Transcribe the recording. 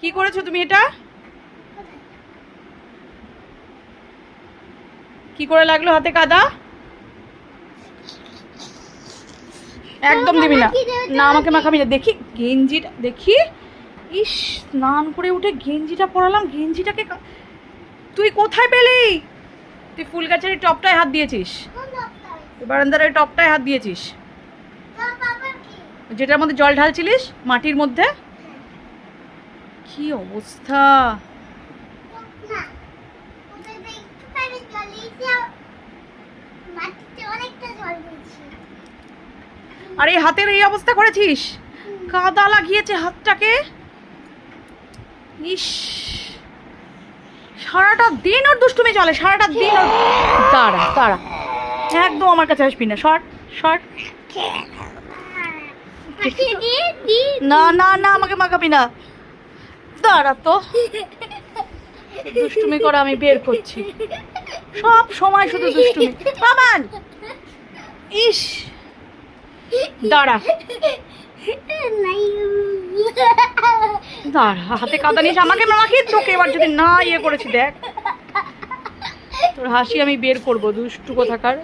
কি করেছ তুমি এটা? কি করে লাগল হাতে কাদা? একদম দিবি না। না আমাকে মাখাবি না। দেখি গেঞ্জিটা দেখি। ইস স্নান করে উঠে গেঞ্জিটা পরালাম। গেঞ্জিটাকে তুই কোথায় পেলি? তুই ফুল গাছের টপটায় হাত দিয়েছিস। বারান্দার এই টপটায় হাত দিয়েছিস। যেটার মধ্যে জল ঢালছিলিস মাটির মধ্যে? কি অবস্থা? আরে হাতের এই অবস্থা করেছিস? কাদা লাগিয়েছে হাতটাকে? ইস। সারাটা দিন ওর দুষ্টুমি চলে সারাটা দিন ওর দাঁড়া দাঁড়া। একদম আমার কাছে আসবি না শর্ট শর্ট না না না আমাকে মাখাবি না। দাঁড়া তো। দুষ্টুমি করে আমি বের করছি। সব সময় শুধু দুষ্টুমি। বাবান! ইস! দাঁড়া। দাঁড়া, হাতে কাদা নিয়েছে। আমাকে মাখিয়ে তোকে এবার যদি না ইয়ে করেছি, দেখ। তোর হাসি আমি বের করব, দুষ্টু কোথাকার।